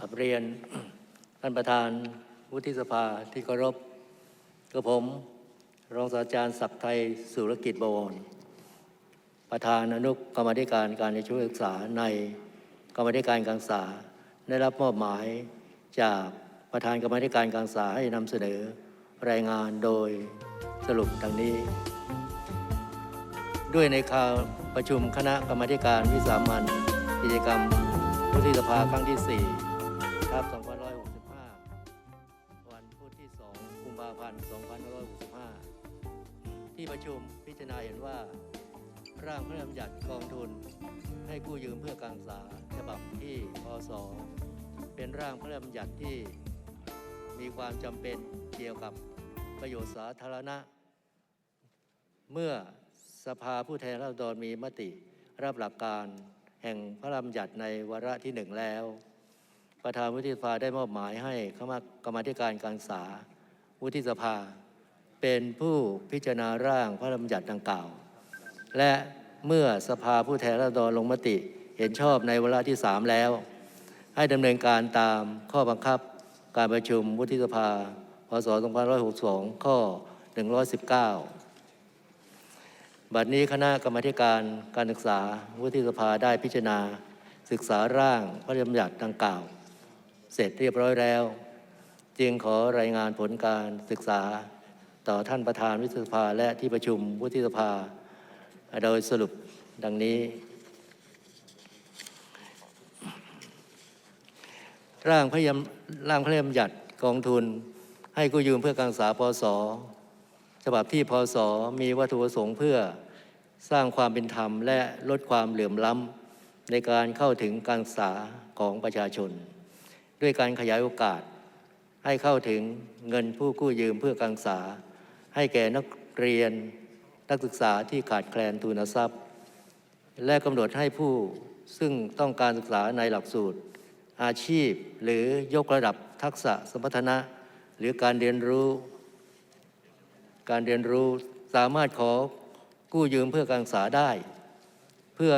กับเรียนท่านประธานวุฒิสภาที่เคารพกับผม รองศาสตราจารย์ศักดิ์ไทยสุรกิจบวร ประธานอนุกรรมธิการการในช่วยศึกษาในกรรมธิการการศึกษา ได้รับมอบหมายจากประธานกรรมธิการการศึกษาให้นำเสนอรายงานโดยสรุปดังนี้ ด้วยในข่าวประชุมคณะกรรมธิการวิสามันกิจกรรมวุฒิสภาครั้งที่ 4 ครับ 2565 วันพุธที่ 2 กุมภาพันธ์ 2565 ที่ประชุมพิจารณาเห็นว่า ร่างพระราชบัญญัติกองทุน ให้กู้ยืมเพื่อการศึกษาฉบับที่พศเป็นร่างพระราชบัญญัติที่มีความจำเป็นเกี่ยวกับประโยชน์สาธารณะ เมื่อสภาผู้แทนราษฎรมีมติรับหลักการแห่งพระราชบัญญัติในวาระที่หนึ่งแล้ว ประธานวุฒิสภาได้มอบหมายให้คณะกรรมาธิการการศึกษา วุฒิสภา เป็นผู้พิจารณาร่างพระราชบัญญัติดังกล่าว และเมื่อสภาผู้แทนราษฎรลงมติเห็นชอบในวาระที่3แล้ว ให้ดำเนินการตามข้อบังคับการประชุมวุฒิสภา พศ 2562 ข้อ 119 บัดนี้คณะกรรมธิการการศึกษาวุฒิสภาได้พิจารณา ศึกษาร่างพระราชบัญญัติดังกล่าว เสร็จเรียบร้อยแล้ว จึงขอรายงานผลการศึกษาต่อท่านประธานวุฒิสภาและที่ประชุมวุฒิสภา โดยสรุปดังนี้ ร่างพระยำร่างพระราชบัญญัติกองทุน ให้กู้ยืมเพื่อการศึกษาพศฉบับที่พศมีวัตถุประสงค์เพื่อสร้างความเป็นธรรมและลดความเหลื่อมล้ำในการเข้าถึงการศึกษาของประชาชน ด้วยการขยายโอกาส ให้เข้าถึงเงินผู้กู้ยืมเพื่อการศึกษา ให้แก่นักเรียนนักศึกษาที่ขาดแคลนทุนทรัพย์ และกำหนดให้ผู้ซึ่งต้องการศึกษาในหลักสูตร อาชีพหรือยกระดับทักษะสมรรถนะ หรือการเรียนรู้ การเรียนรู้สามารถขอกู้ยืมเพื่อการศึกษาได้ เพื่อ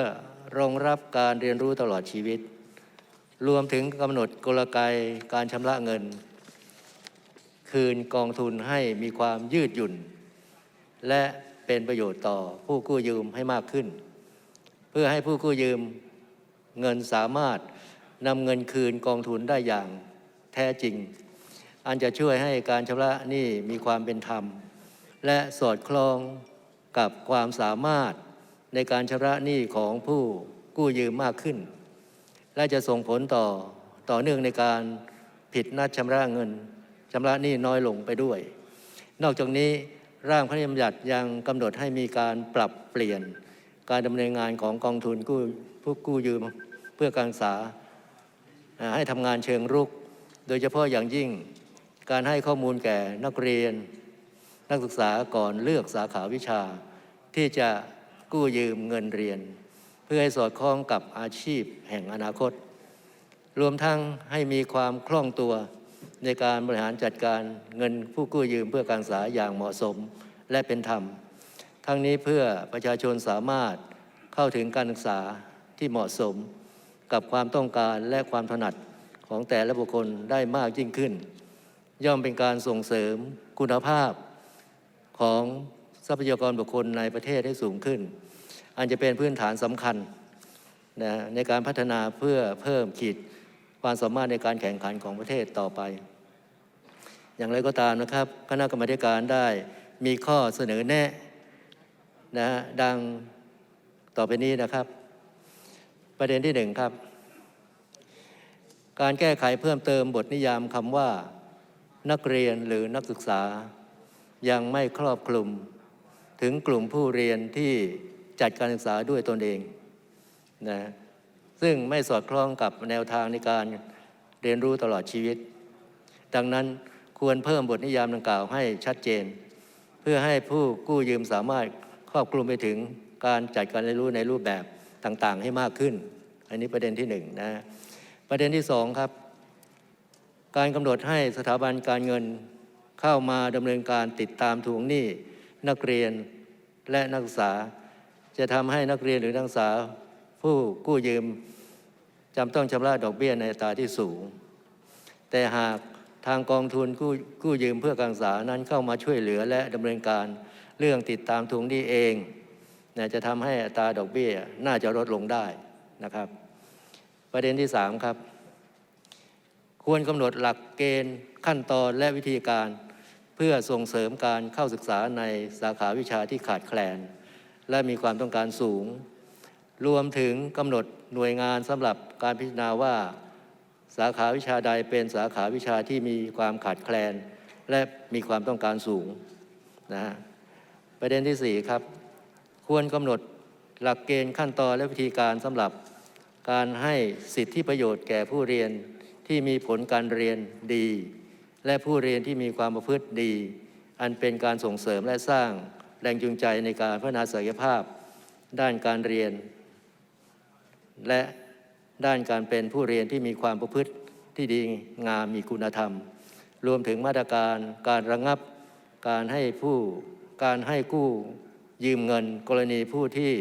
รองรับการเรียนรู้ตลอดชีวิต รวมถึงกำหนดกลไกการชำระเงิน คืนกองทุนให้มีความยืดหยุ่น และเป็นประโยชน์ต่อผู้กู้ยืมให้มากขึ้น เพื่อให้ผู้กู้ยืมเงินสามารถนำเงินคืนกองทุนได้อย่างแท้จริง อันจะช่วยให้การชำระหนี้มีความเป็นธรรม และสอดคล้องกับความสามารถในการชำระหนี้ของผู้กู้ยืมมากขึ้น และจะส่งผลต่อต่อเนื่องในการผิดนัดชำระเงินชำระหนี้น้อยลงไปด้วย นอกจากนี้ร่างพระราชบัญญัติยังกำหนดให้มีการปรับเปลี่ยน การดำเนินงานของกองทุนกู้ผู้กู้ยืมเพื่อการศึกษาให้ทำงานเชิงรุก โดยเฉพาะอย่างยิ่งการให้ข้อมูลแก่นักเรียน นักศึกษาก่อนเลือกสาขาวิชา ที่จะกู้ยืมเงินเรียน พื่อให้สอดคล้องกับอาชีพแห่งอนาคต รวมทั้งให้มีความคล่องตัวในการบริหารจัดการเงินผู้กู้ยืมเพื่อการศึกษาอย่างเหมาะสมและเป็นธรรม ทั้งนี้เพื่อประชาชนสามารถเข้าถึงการศึกษาที่เหมาะสม กับความต้องการและความถนัดของแต่ละบุคคลได้มากยิ่งขึ้น ย่อมเป็นการส่งเสริมคุณภาพของทรัพยากรบุคคลในประเทศให้สูงขึ้น อันจะเป็นพื้นฐานสำคัญนะในการพัฒนาเพื่อเพิ่มขีดความสามารถในการแข่งขันของประเทศต่อไป อย่างไรก็ตามนะครับ คณะกรรมาธิการได้มีข้อเสนอแนะนะดังต่อไปนี้นะครับ ประเด็นที่หนึ่งครับ การแก้ไขเพิ่มเติมบทนิยามคำว่า นักเรียนหรือนักศึกษา ยังไม่ครอบคลุม ถึงกลุ่มผู้เรียนที่ จัดการศึกษาด้วยตนเองนะซึ่งไม่สอดคล้องกับแนวทางในการเรียนรู้ตลอดชีวิต ดังนั้นควรเพิ่มบทนิยามดังกล่าวให้ชัดเจน เพื่อให้ผู้กู้ยืมสามารถครอบคลุมไปถึงการจัดการเรียนรู้ในรูปแบบต่างๆ ให้มากขึ้น อันนี้ประเด็นที่หนึ่งนะประเด็นที่สองครับ การกำหนดให้สถาบันการเงินเข้ามาดำเนินการติดตามทวงหนี้นักเรียนและนักศึกษา จะทำให้นักเรียนหรือนักศึกษาผู้กู้ยืมจำต้องชำระดอกเบี้ยในอัตราที่สูง แต่หากทางกองทุนกู้กู้ยืมเพื่อการศึกษานั้นเข้ามาช่วยเหลือและดำเนินการเรื่องติดตามทวงหนี้เองนะจะทำให้อัตราดอกเบี้ยน่าจะลดลงได้นะครับ ประเด็นที่สามครับ ควรกำหนดหลักเกณฑ์ขั้นตอนและวิธีการ เพื่อส่งเสริมการเข้าศึกษาในสาขาวิชาที่ขาดแคลน และมีความต้องการสูง รวมถึงกำหนดหน่วยงานสำหรับการพิจารณาว่า สาขาวิชาใดเป็นสาขาวิชาที่มีความขาดแคลน และมีความต้องการสูงนะฮะประเด็นที่สี่ครับ ควรกำหนดหลักเกณฑ์ขั้นตอนและวิธีการสำหรับการให้สิทธิประโยชน์แก่ผู้เรียนที่มีผลการเรียนดี และผู้เรียนที่มีความประพฤติดี อันเป็นการส่งเสริมและสร้าง แรงจูงใจในการพัฒนาศักยภาพ ด้านการเรียน และด้านการเป็นผู้เรียนที่มีความประพฤติที่ดีงามมีคุณธรรม รวมถึงมาตรการการระงับการให้ผู้การให้กู้ยืมเงิน กรณีผู้ที่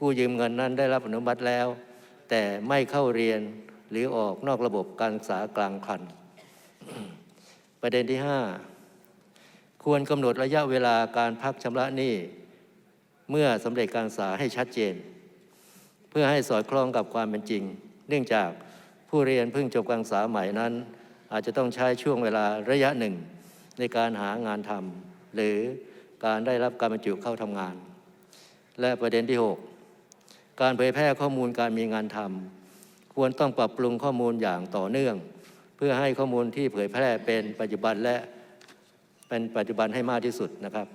กู้ยืมเงินนั้นได้รับอนุมัติแล้ว แต่ไม่เข้าเรียนหรือออกนอกระบบการศึกษากลางคัน ประเด็นที่ 5 ควรกำหนดระยะเวลาการพักชำระหนี้ เมื่อสำเร็จการศึกษาให้ชัดเจน เพื่อให้สอดคล้องกับความเป็นจริง เนื่องจากผู้เรียนเพิ่งจบการศึกษาใหม่นั้น อาจจะต้องใช้ช่วงเวลาระยะหนึ่ง ในการหางานทำหรือการได้รับการบรรจุเข้าทำงาน และประเด็นที่ 6 การเผยแพร่ข้อมูลการมีงานทำควรต้องปรับปรุงข้อมูลอย่างต่อเนื่อง เพื่อให้ข้อมูลที่เผยแพร่เป็นปัจจุบันและ เป็นปัจจุบันให้มากที่สุดนะครับ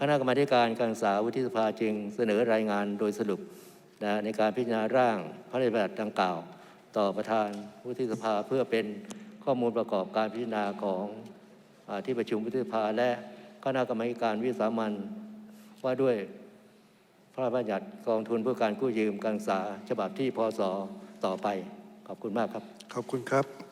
คณะกรรมการการศึกษาวุฒิสภาจึงเสนอรายงานโดยสรุปนะในการพิจารณาร่างพระราชบัญญัติดังกล่าว ต่อประธานวุฒิสภาเพื่อเป็นข้อมูลประกอบการพิจารณาของอที่ประชุมวุฒิสภาและคณะกรรมาธิการวิสามันว่าด้วยพระราชบัญญัติกองทุนเพื่อการกู้ยืมการศึกษาฉบับที่พศต่อไปขอบคุณมากครับ ขอบคุณครับ